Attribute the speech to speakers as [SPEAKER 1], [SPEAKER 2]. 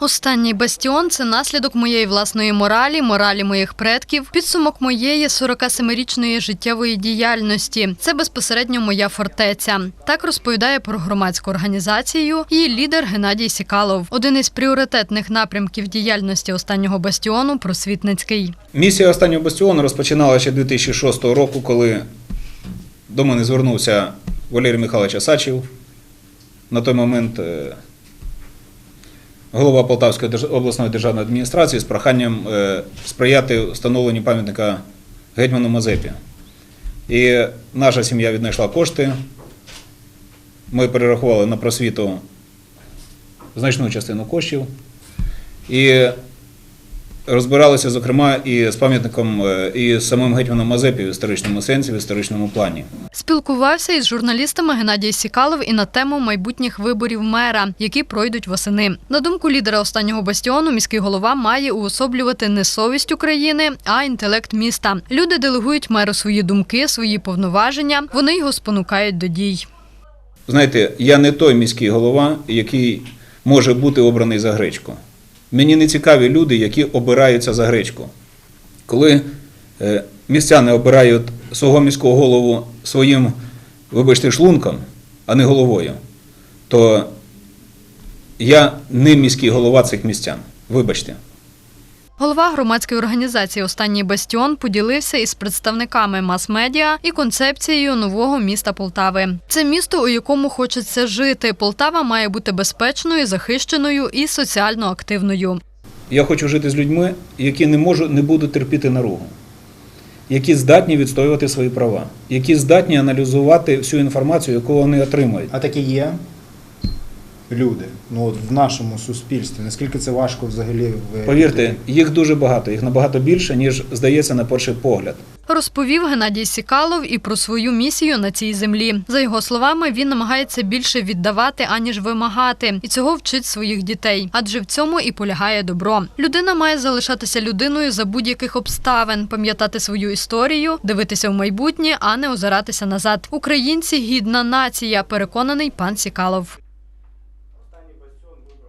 [SPEAKER 1] Останній бастіон це наслідок моєї власної моралі, моралі моїх предків, підсумок моєї 47-річної життєвої діяльності. Це безпосередньо моя фортеця. Так розповідає про громадську організацію її лідер Геннадій Сікалов. Один із пріоритетних напрямків діяльності останнього бастіону просвітницький.
[SPEAKER 2] Місія останнього бастіону розпочиналася ще 2006 року, коли до мене звернувся Валерій Михайлович Асачів, на той момент е, голова Полтавської обласної державної адміністрації з проханням е, сприяти встановленню пам'ятника гетьману Мазепі. І наша сім'я віднайшла кошти. Ми перерахували на просвіту значну частину коштів. І розбиралися, зокрема, і з пам'ятником, е, і з самим гетьманом Мазепі в історичному сенсі, в історичному плані.
[SPEAKER 1] Спілкувався із журналістами Геннадій Сікалов і на тему майбутніх виборів мера, які пройдуть восени. На думку лідера останнього бастіону, міський голова має уособлювати не совість України, а інтелект міста. Люди делегують меру свої думки, свої повноваження. Вони його спонукають до дій.
[SPEAKER 2] Знаєте, я не той міський голова, який може бути обраний за гречку. Мені не цікаві люди, які обираються за гречку. Коли е, містяни обирають свого міського голову своїм, вибачте, шлунком, а не головою, то я не міський голова цих містян. Вибачте.
[SPEAKER 1] Голова громадської організації Останній бастіон поділився із представниками мас-медіа і концепцією нового міста Полтави. Це місто, у якому хочеться жити. Полтава має бути безпечною, захищеною і соціально активною.
[SPEAKER 2] Я хочу жити з людьми, які не можуть, не будуть терпіти наругу, які здатні відстоювати свої права, які здатні аналізувати всю інформацію, яку вони отримують.
[SPEAKER 3] А такі є люди. Ну от в нашому суспільстві. Наскільки це важко взагалі в
[SPEAKER 2] Повірте, їх дуже багато, їх набагато більше, ніж здається на перший погляд.
[SPEAKER 1] Розповів Геннадій Сікалов і про свою місію на цій землі. За його словами, він намагається більше віддавати аніж вимагати, і цього вчить своїх дітей, адже в цьому і полягає добро. Людина має залишатися людиною за будь-яких обставин, пам'ятати свою історію, дивитися в майбутнє, а не озиратися назад. Українці гідна нація, переконаний пан Сікалов.